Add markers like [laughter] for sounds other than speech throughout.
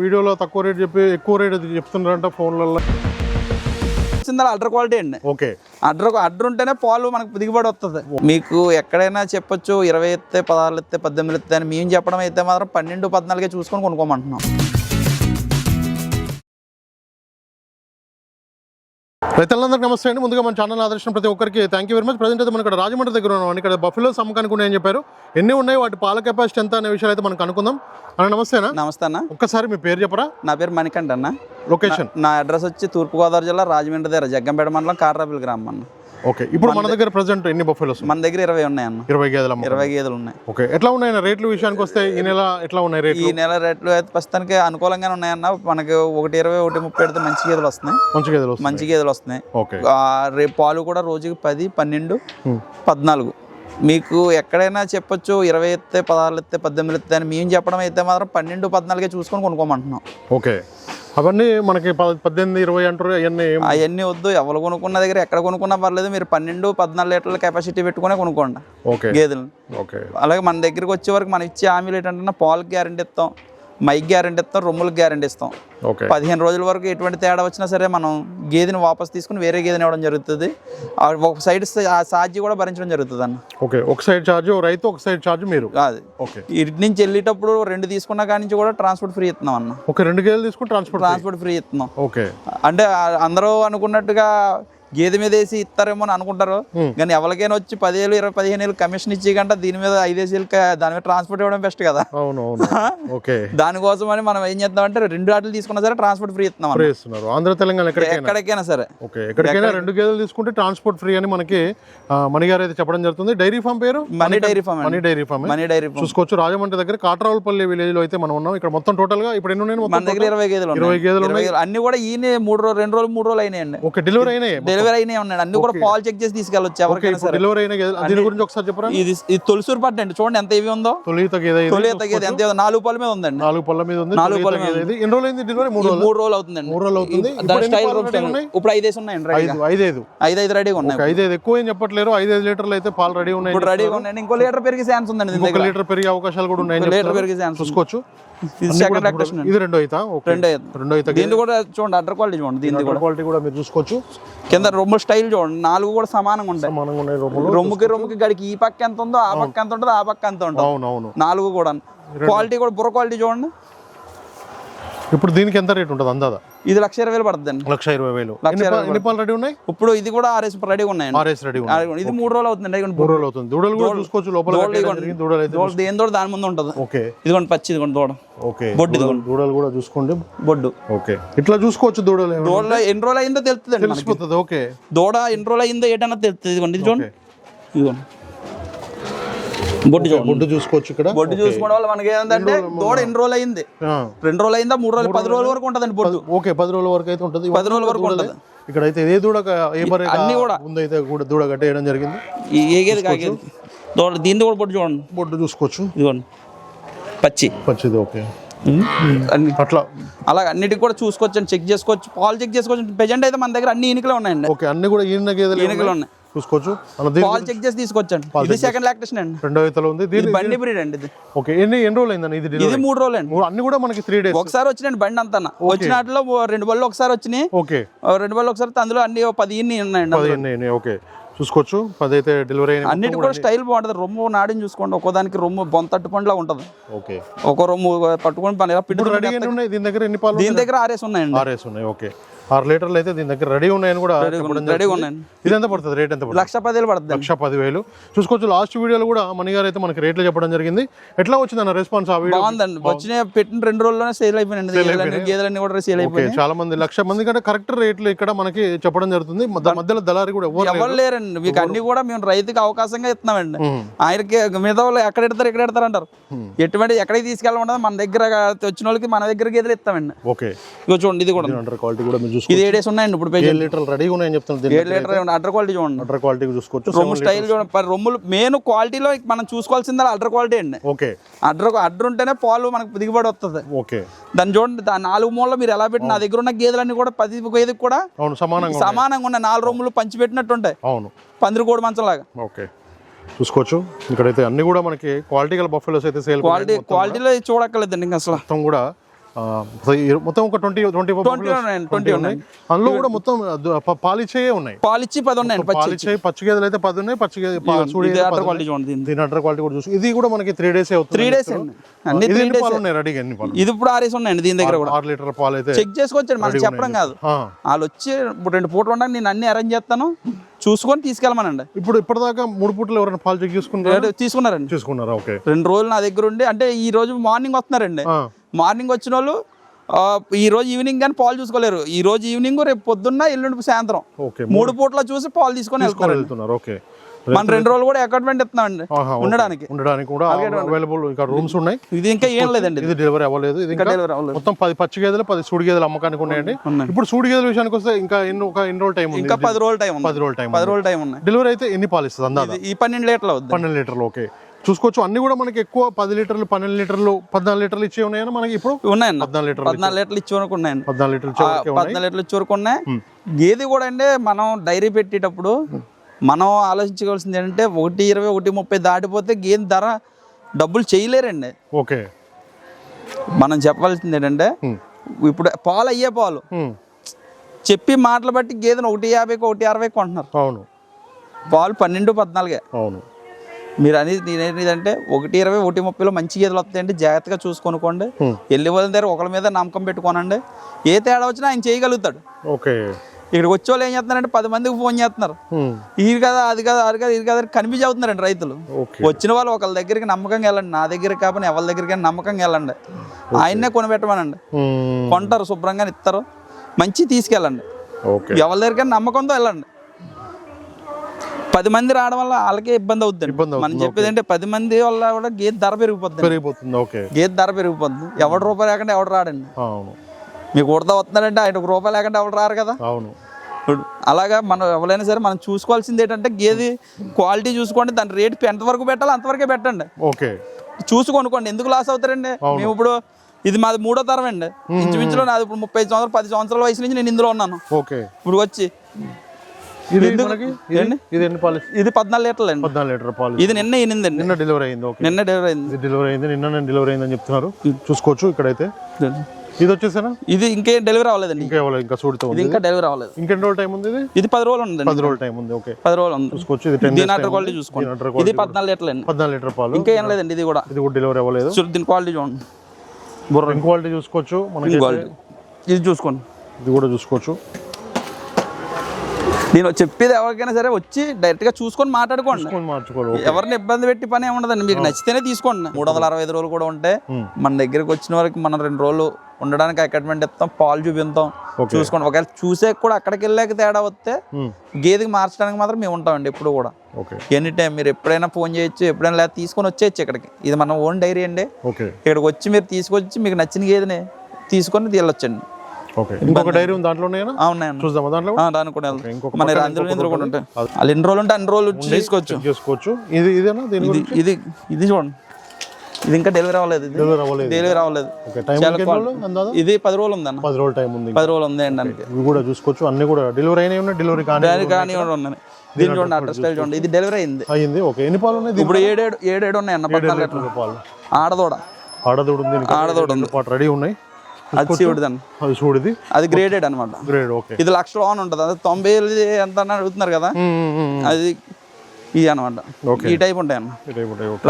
వీడియోలో తక్కువ రేట్ చెప్పి ఎక్కువ రేట్ చెప్తున్నారంట ఫోన్లలో. వచ్చిందా అల్ట్రా క్వాలిటీ అండి. ఓకే. అడ్ర అడ్ర ఉంటేనే పాలు మనకు దిగుబడి వస్తుంది మీకు ఎక్కడైనా చెప్పొచ్చు ఇరవై ఎత్తే పదహారు ఎత్తే పద్దెనిమిది ఎత్తే అని మేము చెప్పడం అయితే మాత్రం పన్నెండు పద్నాలుగే చూసుకొని కొనుక్కోమంటున్నాం. రైతులందరికీ నమస్తే అండి. ముందుగా మన ఛానల్ ఆదర్శించిన ప్రతి ఒక్కరికి thank you very much present అయితే మనం ఇక్కడ రాజమండ్రి దగ్గర ఉన్నాం. ఇక్కడ బఫెలోస్ అమ్మకానికి ఉన్నాయని చెప్పారు? ఎన్ని ఉన్నాయి? వాటి పాల కెపాసిటీ ఎంత అనే విషయాలు అయితే మనం కనుక్కుందాం. అన్న నమస్తేనా నమస్తే అన్న. ఒక్కసారి మీ పేరు చెప్పరా? నా పేరు మణికంఠ అన్న. లొకేషన్ నా అడ్రస్ వచ్చి తూర్పుగోదావరి జిల్లా రాజమండ్రి దగ్గర జగ్గంపేట మండలం కాట్రాపిల్ గ్రామం అన్న. ఓకే ఇప్పుడు మన దగ్గర ప్రజెంట్ ఎన్ని బఫెలోస్ మన దగ్గర ఇరవై ఉన్నాయి అన్న. ఇరవై గేదెల ఇరవై గేదెలు ఉన్నాయి. ఓకే ఎట్లా ఉన్నాయి రేట్లు విషయానికి వస్తే ఈ నెల ఎట్లా ఉన్నాయి ఈ రేట్లు నెల రేట్లు అయితే ప్రస్తుతానికి అనుకూలంగానే ఉన్నాయన్న. మనకి ఒకటి ఇరవై ఒకటి ముప్పై పెడితే మంచి గేదెలు వస్తున్నాయి. మంచి గేదెలు వస్తాయి మంచి గేదెలు వస్తున్నాయి. ఓకే. ఆ, రేపు పాలు కూడా రోజుకి పది పన్నెండు. పద్నాలుగు. మీకు ఎక్కడైనా చెప్పొచ్చు ఇరవై ఎత్తే పదహారు ఎత్తే పద్దెనిమిది ఎత్తే అని. మేము చెప్పడం అయితే మాత్రం పన్నెండు పద్నాలుగే చూసుకొని కొనుక్కోమంటున్నాం. ఓకే. అవన్నీ మనకి పద్దెనిమిది ఇరవై అంటారు అవన్నీ అవన్నీ వద్దు. ఎవరు కొనుక్కున్న దగ్గర ఎక్కడ కొనుక్కున్నా పర్లేదు. మీరు పన్నెండు పద్నాలుగు లీటర్ల కెపాసిటీ పెట్టుకునే కొనుక్కోండి ఓకే. గేదెలు ఓకే. అలాగే మన దగ్గరికి వచ్చే వరకు మనం ఇచ్చే హామీలు ఏంటంటే పాలకు గ్యారంటీ ఇస్తాం. మైక్ గ్యారంటీ ఇస్తాం రొమ్ములకు గ్యారంటీ ఇస్తాం. ఓకే పదిహేను రోజుల వరకు ఎటువంటి తేడా వచ్చినా సరే మనం గేదెని వాపస్ తీసుకుని వేరే గేదెని ఇవ్వడం జరుగుతుంది. ఒక సైడ్ ఆ సాధ్య కూడా భరించడం జరుగుతుంది అన్న. ఓకే ఒక సైడ్ ఛార్జ్ రైతు ఒక సైడ్ ఛార్జ్ మీరు? అది ఓకే ఇటు నుంచి వెళ్ళేటప్పుడు రెండు తీసుకున్న కాడి నుంచి కూడా ట్రాన్స్పోర్ట్ ఫ్రీ ఇస్తున్నాం అన్న. ఓకే రెండు గేదెలు తీసుకుని ట్రాన్స్పోర్ట్ ట్రాన్స్పోర్ట్ ఫ్రీ ఇస్తున్నాం. ఓకే అంటే అందరూ అనుకున్నట్టుగా గేదె మీద వేసి ఇస్తారేమో అని అనుకుంటారు. కానీ ఎవరికైనా వచ్చి పదివేలు ఇరవై పదిహేను వేలు కమిషన్ ఇచ్చి కంటే దీని మీద ఐదేసి వేలు క- దాని మీద ట్రాన్స్పోర్ట్ ఇవ్వడం బెస్ట్ కదా. [laughs] ఓకే. దానికోసం అని మనం ఏం చేద్దామంటే రెండు ఆటలు తీసుకున్నా సరే ట్రాన్స్పోర్ట్ ఫ్రీ ఇస్తున్నాం ఆంధ్ర తెలంగాణ ఎక్కడికైనా? ఎక్కడికైనా సరే. ఓకే ఎక్కడికైనా రెండు గేదెలు తీసుకుంటే ట్రాన్స్పోర్ట్ ఫ్రీ అని మనకి ఆ, మణి గారు అయితే చెప్పడం జరుగుతుంది. డైరీ ఫామ్ పేరు? Mani dairy farm Mani dairy farm Mani dairy farm. చూసుకోవచ్చు. రాజమండ్రి దగ్గర కాట్రావులపల్లి విలేజ్లో అయితే మనం ఉన్నాం. ఇక్కడ మొత్తం టోటల్గా ఇప్పుడు ఎన్ని ఉన్నాయి? మన దగ్గర ఇరవై గేదెలు. ఇరవై గేదెలు అన్ని కూడా ఈయన మూడు రోజులు రెండు రోజులు మూడు రోజులు అయినాయండి. ఓకే డెలివరీ అయినాయి? డెలివరీ అయినాయి ఉన్నాయి అన్ని కూడా పాలు చెక్ చేసి తీసుకెళ్ళొచ్చు ఎవరికైనా సరే. డెలివరీ అయిన దీని గురించి ఒకసారి చెప్పరా? ఇది ఇది తొలిసూరు పట్టు అండి. చూడండి ఎంత ఇవి ఉందో. తొలిత గేదె ఎంత నాలుగు పాల మీద ఉందండి. నాలుగు పళ్ళ మీద ఉంది నాలుగు పళ్ళ మీద. ఎన్ని రోజులు అయింది డెలివరీ మూడు రోజులు. మూడు రోజులు అవుతుందండి. మూడు రోజులు అవుతుంది. ఇప్పుడు దాని స్టైల్ రూమ్ ఉన్నాయి? ఐదేసి ఉన్నాయండి రెడీగా ఐదు ఐదైదు. ఐదు ఐదు రెడీగా ఉన్నాయి ఒక ఐదైదు. ఎక్కువ ఏం చెప్పట్లేరు. ఐదైదు లీటర్లు అయితే పాలు రెడీ ఉన్నాయి ఇప్పుడు రెడీగా ఉన్నాయండి. ఇంకో లీటర్ పెరిగే ఛాన్స్ ఉందండి దీని ఒక లీటర్ పెరిగే అవకాశాలు కూడా ఉన్నాయని లీటర్. పెరిగే ఛాన్స్. చూసుకోవచ్చు. ఇది రెండో అయితా? రెండో ఐదు. రెండో అయితా దీన్ని కూడా చూడండి అడ్డర్ క్వాలిటీ చూడండి. కూడా. క్వాలిటీ కూడా మీరు చూసుకోవచ్చు. కింద రొమ్ము స్టైల్ చూడండి. నాలుగు కూడా సమానంగా ఉంటాయి. రొమ్ముకి రొమ్ముకి గడికి ఈ పక్క ఎంత ఉందో ఆ పక్క ఎంత ఉంటుందో ఆ పక్క ఎంత ఉంటుంది. నాలుగు కూడా. క్వాలిటీ కూడా బుర్ర క్వాలిటీ చూడండి. ఇప్పుడు దీనికి ఎంత రేట్ ఉంటుంది అందాదా? ఇది లక్ష ఇరవై వేలు పడుతుందండి లక్ష ఇరవై వేలు. ఎన్ని పాలు రెడీ ఉన్నాయి? ఇప్పుడు ఇది కూడా ఆర్ఎస్ రెడీగా ఉన్నాయండి. ఆర్ఎస్ రెడీ ఉన్నాయి. ఇది మూడు రోజులు అవుతుంది ఇదిగోండి మూడు రోజులు అవుతుంది. దూడలు కూడా చూసుకోవచ్చు లోపల దూడలు ఇదిగోండి. దూడ దేని ముందు ఉంటుంది. ఓకే. ఇదిగోండి పచ్చి ఇదిగోండి దూడ. ఓకే. బొడ్డు దూడలు- దూడలు కూడా చూసుకోండి. బొడ్డు. ఓకే. ఇట్లా చూసుకోవచ్చు దూడలు దూడలో ఎన్ని రోజులు అయిందో తెలుస్తుంది తెలిసిపోతుంది. ఓకే. దూడ ఎన్ని రోజులు అయిందో ఏంటన్నా తెలుస్తుంది. ఇదిగోండి ఇది చూడండి. ఇదిగోండి. బొడ్డు బొడ్డు చూసుకోవచ్చు ఇక్కడ. బొడ్డు చూసుకోవడం వల్ల మనకి ఏంటంటే దూడ ఎన్ని రోజులు అయింది? రెండు రోజులు అయిందా? మూడు రోజులు పది రోజుల వరకు ఉంటుందండి బొడ్డు ఓకే పది రోజుల వరకు అయితే ఉంటుంది. పది రోజుల వరకు. ఉంటుంది. ఇక్కడ అయితే ఏ దూడ ఏ మరి అన్ని కూడా. ముందైతే కూడా దూడ కట్టేయడం జరిగింది. ఏగేది కాగేది? దూడ దీన్ని కూడా బొడ్డు చూడండి. బొడ్డు చూసుకోవచ్చు. ఇదిగోండి. పచ్చి. పచ్చిది ఓకే. అన్ని అట్లా. అలాగ అన్నిటికి కూడా చూసుకోవచ్చు చెక్ చేసుకోవచ్చు. పాలు చెక్ చేసుకోవచ్చు. ప్రజెంట్ అయితే మన దగ్గర అన్ని ఈనికలే ఉన్నాయండి. ఓకే అన్ని కూడా ఈనికలు ఉన్నాయి? చూసుకోవచ్చు. అలా దీని పాలు చెక్ చేసి ఇది సెకండ్ లాక్టేషన్ అండి. రెండో ఇతలో ఉంది. దీని ఇది బండి బ్రీడ్ అండి ఇది. ఓకే ఎన్ని ఎన్ని రోజులు అయిందండి ఇది ఇది మూడు రోజులు అండి అన్ని కూడా మనకి త్రీ డేస్ ఒకసారి వచ్చినండి బండి అంతా వచ్చిన వాటిలో ఓ రెండు బళ్ళు ఒకసారి వచ్చినాయి. ఓకే. రెండు బళ్ళు ఒకసారి అందులో అన్ని పది ఉన్నాయండి ఓకే. చూసుకోవచ్చు. అయితే డెలివరీ అన్నిటి కూడా స్టైల్ బాగుంటుంది. రొమ్ము నాడిని చూసుకోండి. ఒక్కో దానికి రొమ్ము బొంతట్టు పండులా ఉంటుంది. ఓకే. ఒక రొమ్ము పట్టుకొని పని దీని దగ్గర ఎన్ని పాలు దీని దగ్గర ఆరేసి ఉన్నాయండి. ఆర్ఎస్ ఉన్నాయి. ఓకే. ఆరు లీటర్లు అయితే దీని దగ్గర రెడీ ఉన్నాయని కూడా. ఉన్నాయండి ఇది ఎంత పడుతుంది? రేట్ ఎంత లక్ష పదివేలు పడుతుంది. లక్ష పదివేలు. చూసుకోవచ్చు లాస్ట్ వీడియోలో కూడా మణి గారు అయితే మనకి రేట్లు చెప్పడం జరిగింది. ఎట్లా వచ్చిందన్న రెస్పాన్స్ ఆ వీడియో? బాగుందండి. వచ్చిన పెట్టిన రెండు రోజుల్లోనే సేల్ అయిపోయినాయండి గేదెలన్నీ కూడా సేల్ అయిపోయి ఓకే చాలా మంది లక్ష మంది కంటే కరెక్ట్ రేట్లు ఇక్కడ మనకి చెప్పడం జరుగుతుంది. మధ్య- మధ్యలో దళారి కూడా ఎవరు లేరు. ఎవరు లేరండి. మీకు అన్ని కూడా మేము రైతుకి అవకాశంగా ఇస్తున్నామండి. ఆయనకి మిగతా వాళ్ళు ఎక్కడ ఎడతారు ఎక్కడ ఎడతారు అంటారు. ఎటువంటి ఎక్కడికి తీసుకెళ్ళమంటే మన దగ్గర వచ్చిన వాళ్ళకి మన దగ్గర గేదెలు ఇస్తామండి. ఓకే ఇగో చూడండి ఇది కూడా. క్వాలిటీ కూడా మీరు ఇది చూసుకోవచ్చు ఏడేసి ఉన్నాయండి ఇప్పుడు ఏడు లీటర్లు రెడీగా ఉన్నాయని చెప్తున్నారు దీని ఏడు లీటర్ అల్ట్రా క్వాలిటీ చూడండి. అండర్ క్వాలిటీ చూసుకోవచ్చు. రొమ్ము స్టైల్ చూడండి. ప- రొమ్ములు మెయిన్ క్వాలిటీలో మనం చూసుకోవాల్సింది అల్ట్రా క్వాలిటీ అండి. ఓకే. అడ్ర అడ్ర ఉంటేనే పాలు మనకు దిగుబడి వస్తుంది ఓకే. దాన్ని చూడండి దాని నాలుగు మూలలో మీరు ఎలా పెట్టి నా దగ్గర ఉన్న గేదెలన్నీ కూడా పది గేదెకి కూడా అవును సమానంగా. సమానంగా ఉన్నాయి. నాలుగు రొమ్ములు పంచి పెట్టినట్టు ఉంటాయి అవును. పందిరి కోడి మంచంలాగా. ఓకే. చూసుకోవచ్చు. ఇక్కడైతే అన్ని కూడా మనకి క్వాలిటీ గల బఫెలోస్ అయితే సేల్ క్వాలిటీ క్వాలిటీలో చూడక్కర్లేదండి ఇంకా అసలు. మొత్తం కూడా మొత్తం ఒక ట్వంటీ ట్వంటీ ట్వంటీ ఉన్నాయి అందులో కూడా మొత్తం పాలిచ్చే ఉన్నాయి. పాలిచ్చి పది ఉన్నాయండి పచ్చి పాలిచ్చే పచ్చి గేదెలు అయితే పది ఉన్నాయి పచ్చి గేదె గేదె అటర్ క్వాలిటీ. దీని కూడా చూసి ఇది కూడా మనకి త్రీ డేస్ అవుతుంది త్రీ డేస్ అన్ని త్రీ డేస్ ఉన్నాయి రెడీగా ఎన్ని పాలు. ఇది ఇప్పుడు ఆరేసి ఉన్నాయండి దీని దగ్గర కూడా. ఆరు లీటర్ పాలు అయితే చెక్ చేసుకోవచ్చండి మనం చెప్పడం కాదు. వాళ్ళు వచ్చి ఇప్పుడు రెండు పూటలు ఉండగా నేను అన్ని అరేంజ్ చేస్తాను. చూసుకొని తీసుకెళ్ళమనండి. ఇప్పుడు ఇప్పటిదాకా మూడు పూటలు ఎవరైనా పాలు చెక్ రేటు తీసుకున్నారండి. చేసుకున్నారా ఓకే. రెండు రోజులు నా దగ్గర ఉండి అంటే ఈ రోజు మార్నింగ్ వస్తున్నారండి. మార్నింగ్ వచ్చిన వాళ్ళు ఈ రోజు ఈవినింగ్ కానీ పాలు చూసుకోలేరు. ఈ రోజు ఈవినింగ్ రేపు పొద్దున్న ఎల్లుండి సాయంత్రం. మూడు పూట్ల చూసి పాలు తీసుకొని వెళ్తున్నారు. ఓకే. మన రెండు రోజులు కూడా అకార్ట్మెంట్ ఇస్తున్నామండి. ఉండడానికి. ఉండడానికి కూడా అవైలబుల్ ఇంకా రూమ్స్ ఉన్నాయి. ఇది ఇంకా ఏం లేదండి ఇది. డెలివరీ అవ్వలేదు. ఇది ఇంకా ఇంకా డెలివరీ అవ్వలేదు. మొత్తం పది పచ్చి గేదెలు పది సూడి గేదెలు అమ్మకానికి ఉన్నాయండి. ఉన్నాయి. ఇప్పుడు సూడి గేదెల విషయానికి వస్తే ఇంకా ఎన్ని ఒక ఎన్ని రోజులు టైం ఉంది? ఇంకా పది రోజులు టైం పది రోజులు టైం పది రోజులు టైం ఉన్నాయి. డెలివరీ అయితే ఎన్ని పాలు ఇస్తుంది అందాదా ఈ పన్నెండు లీటర్లు అవుద్ది. పన్నెండు లీటర్లు ఓకే. చూసుకోవచ్చు అన్ని కూడా మనకి ఎక్కువ పది లీటర్లు పన్నెండు లీటర్లు పద్నాలుగు లీటర్లు ఇచ్చే ఉన్నాయని మనకి ఇప్పుడు ఉన్నాయండి. పద్నాలుగు లీటర్లు పద్నాలుగు లీటర్లు ఇచ్చి వరకు ఉన్నాయండి. పద్నాలుగు లీటర్లు ఉన్నాయి. పద్నాలుగు లీటర్లు ఇచ్చి వరకు ఉన్నాయి. గేదె కూడా అండి మనం డైరీ పెట్టేటప్పుడు మనం ఆలోచించవలసింది ఏంటంటే ఒకటి ఇరవై ఒకటి ముప్పై దాటిపోతే గేదె ధర డబ్బులు చేయలేరండి. ఓకే. మనం చెప్పవలసింది ఏంటంటే. ఇప్పుడు పాలు అయ్యే పాలు. చెప్పి మాటలు బట్టి గేదెను ఒకటి యాభైకి ఒకటి అరవైకి కొంటున్నారు. అవును. పాలు పన్నెండు పద్నాలుగే. అవును. మీరు అనేది నేనేంటంటే ఒకటి ఇరవై ఒకటి ముప్పైలో మంచి గేదెలు వస్తాయండి జాగ్రత్తగా చూసుకొనుకోండి. వెళ్ళి వాళ్ళ దగ్గర ఒకరి మీద నమ్మకం పెట్టుకోనండి. ఏ తేడా వచ్చినా ఆయన చేయగలుగుతాడు. ఓకే. ఇక్కడికి వచ్చే వాళ్ళు ఏం చేస్తున్నారంటే పది మందికి ఫోన్ చేస్తున్నారు. ఇది కదా అది కదా అది కదా ఇది కదా కనిపించి అవుతున్నారండి రైతులు. వచ్చిన వాళ్ళు ఒకళ్ళ దగ్గరికి నమ్మకంగా వెళ్ళండి నా దగ్గర కాకపోతే ఎవరి దగ్గరికి నమ్మకంగా వెళ్ళండి. ఆయన్నే కొనిపెట్టమనండి. ఉమ్, కొంటారు శుభ్రంగా ఇస్తారు మంచి తీసుకెళ్ళండి. ఎవరి దగ్గరికి నమ్మకంతో వెళ్ళండి. పది మంది రావడం వల్ల వాళ్ళకే ఇబ్బంది అవుతుంది ఇబ్బంది మనం చెప్పేది అంటే పది మంది వల్ల కూడా గేదె ధర పెరిగిపోతుంది పెరిగిపోతుంది. ఓకే. గేదె ధర పెరిగిపోతుంది ఎవడు రూపాయి లేకుండా ఎవడు రాడండి. మీకు ఉడతా వస్తున్నాడంటే ఆయన ఒక రూపాయి లేకుండా ఎవడు రారు కదా? అవును. అలాగా మనం ఎవరైనా సరే మనం చూసుకోవాల్సింది ఏంటంటే గేదె క్వాలిటీ చూసుకోండి దాని రేట్ ఎంతవరకు పెట్టాలో అంతవరకే పెట్టండి. ఓకే. చూసి కొనుక్కోండి ఎందుకు లాస్ అవుతారండి? మేము ఇప్పుడు ఇది మాది మూడో తరం అండి. ఇంచుమించులో నాది ఇప్పుడు ముప్పై సంవత్సరాలు పది సంవత్సరాల వయసు నుంచి నేను ఇందులో ఉన్నాను. ఓకే. ఇప్పుడు వచ్చి ఇది పద్నాలుగు లీటర్లు అండి. పద్నాలుగు లీటర్ పాలు ఇది నిన్న ఎనిమిదండి నిన్న డెలివరీ అయింది నిన్న డెలివరీ అయింది. డెలివరీ అయింది నిన్న నేను డెలివరీ అయిందని చెప్తున్నారు. చూసుకోవచ్చు ఇక్కడైతే. ఇది వచ్చేసానా? ఇది ఇంకేం డెలివరీ అవ్వలేదండి. ఇంకా ఇంకా ఇది ఉంది. ఇంకా డెలివరీ అవ్వలేదు. ఇంకెన్ని రోజులు టైం ఉంది ఇది? ఇది పది రోజులు ఉందండి. పది రోజులు టైం ఉంది ఓకే పది రోజులు ఉంది. చూసుకోవచ్చు ఇది దీని అటర్ క్వాలిటీ చూసుకోండి. ఇది పద్నాలుగు లీటర్లు అండి. పద్నాలుగు లీటర్ పాలు. ఇంకా ఏం లేదండి ఇది కూడా. ఇది కూడా డెలివరీ అవ్వలేదు? దీని క్వాలిటీ చూడండి. బుర్ర ఇంక్ క్వాలిటీ చూసుకోవచ్చు మనకి ఇది చూసుకోండి. ఇది కూడా చూసుకోవచ్చు. నేను చెప్పేది ఎవరికైనా సరే వచ్చి డైరెక్ట్గా చూసుకొని మాట్లాడుకోండి. ఎవరిని ఇబ్బంది పెట్టి పని ఏముండదండి మీకు నచ్చితేనే తీసుకోండి. మూడు వందల అరవై ఐదు రోజులు కూడా ఉంటే. మన దగ్గరికి వచ్చిన వరకు మనం రెండు రోజులు ఉండడానికి అకాట్మెంట్ ఇస్తాం పాలు చూపిస్తాం. చూసుకోండి. ఒకవేళ చూసే కూడా అక్కడికి వెళ్ళాక తేడా వస్తే గేదెకి మార్చడానికి మాత్రం మేము ఉంటామండి ఎప్పుడు కూడా. ఎనీ టైం మీరు ఎప్పుడైనా ఫోన్ చేయొచ్చు ఎప్పుడైనా లేదా తీసుకొని వచ్చేయచ్చు ఇక్కడికి. ఇది మన ఓన్ డైరీ అండి. ఇక్కడికి వచ్చి మీరు తీసుకొచ్చి మీకు నచ్చిన గేదెని తీసుకొని వెళ్ళొచ్చండి ఓకే. ఇంకొక డైరీ ఉంది దాంట్లో ఉన్నాయా చూద్దామా దాంట్లో? దానికి కూడా వెళ్తాం ఇంకొక మన పక్కన అందులో ఇంకొకటి ఇందులో కూడా ఉంటుంది. ఉంటాయి వాళ్ళు ఎన్ని రోజులు ఉంటే అన్ని రోజులు వచ్చి తీసుకోవచ్చు చేసుకోవచ్చు. ఇది ఇదేనా? దీని ఇది ఇది ఇది చూడండి. ఇది ఇంకా డెలివరీ అవ్వలేదు. డెలివరీ అవ్వలేదు. డెలివరీ అవ్వలేదు. ఇది పది రోజులు ఉందన్న. పది రోజులు టైం ఉంది పది రోజులు ఉంది ఇవి కూడా చూసుకోవచ్చు. అన్ని కూడా డెలివరీ అయినాయి ఉన్నాయి డెలివరీ కానీ కానీ ఉన్నాయి దీని చూడండి అడ్రస్ స్టైల్ చూడండి. ఇది డెలివరీ అయింది. అయ్యింది ఓకే. ఎన్ని పాలు ఉన్నాయి ఇప్పుడు ఏడేడు ఏడేడు ఉన్నాయి అన్న పద్నాలుగు పాలు. ఆడదోడ. ఆడదూడు ఉంది ఆడదోడ పాటు రెడీ ఉన్నాయి. అది శివుడిది అది చూడిది అది గ్రేడెడ్ అనమాట గ్రేడ్ ఓకే ఇది లక్ష లోన్ ఉంటుంది. అదే తొంభై ఎంత అడుగుతున్నారు కదా? అది ఇది అనమాట. ఈ టైప్ ఉంటాయి అన్న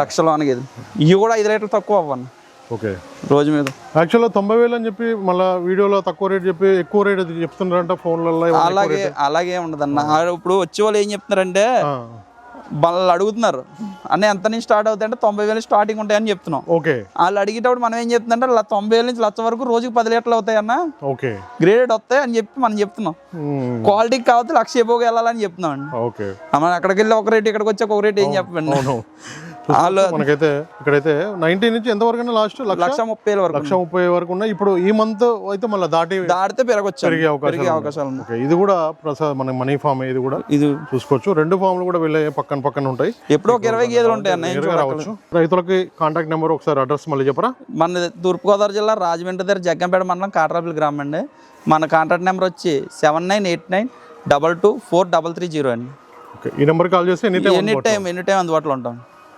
లక్ష లోన్ ఇది. ఇవి కూడా ఐదు లీటర్లు తక్కువ అవ్వన్న ఓకే రోజు మీద. యాక్చువల్గా తొంభై వేలు అని చెప్పి మళ్ళీ వీడియోలో తక్కువ రేట్ చెప్పి ఎక్కువ రేట్ చెప్తున్నారంట ఫోన్లలో అలాగే అలాగే ఉండదు అన్న ఇప్పుడు వచ్చే వాళ్ళు ఏం చెప్తున్నారంటే వాళ్ళు అడుగుతున్నారు. అన్న ఎంత నుంచి స్టార్ట్ అవుతాయి అంటే తొంభై వేలు స్టార్టింగ్ ఉంటాయని చెప్తున్నాం. ఓకే. వాళ్ళు అడిగేటప్పుడు మనం ఏం చెప్తుందంటే ల- తొంభై వేల నుంచి లక్ష వరకు రోజుకి పది లీటర్లు అవుతాయి అన్న. ఓకే. గ్రేడెడ్ వస్తాయి అని చెప్పి మనం చెప్తున్నాం. క్వాలిటీకి కావచ్చు లక్ష ఎబోగా వెళ్ళాలని చెప్తున్నాం అండి. ఓకే. మనం అక్కడికి వెళ్ళి ఒక రేట్ ఇక్కడికి వచ్చి ఒక రేట్ ఏం చెప్పండి మనకైతే ఇక్కడైతే నైన్టీ నుంచి ఎంత వరకు లాస్ట్ లక్ష? ముప్పై వరకు లక్ష ముప్పై వరకు ఉన్నాయి. ఇప్పుడు ఈ మంత్ అయితే మళ్ళీ దాటి దాడితే పెరగొచ్చు. పెరిగే అవకాశం పెరిగే అవకాశాలు ఓకే ఇది కూడా ప్రసాద్ మన మనీ ఫామ్ ఇది కూడా ఇది చూసుకోవచ్చు. రెండు ఫామ్లు కూడా వెళ్ళే పక్కన పక్కన ఉంటాయి. ఎప్పుడో ఒక ఇరవై గేదెలు ఉంటాయి అన్న రావచ్చు. రైతులకి కాంటాక్ట్ నెంబర్ ఒకసారి అడ్రస్ మళ్ళీ చెప్పరా? మన తూర్పుగోదావరి జిల్లా రాజమండ్రి దగ్గర జగ్గంపేట మండలం కాట్రాపల్లి గ్రామం అండి. మన కాంటాక్ట్ నెంబర్ వచ్చి seven nine eight nine double two four double three zero అండి. ఈ నెంబర్ కాల్ చేస్తే ఎనీ టైం ఎనీ టైం అందుబాటులో ఉంటాం.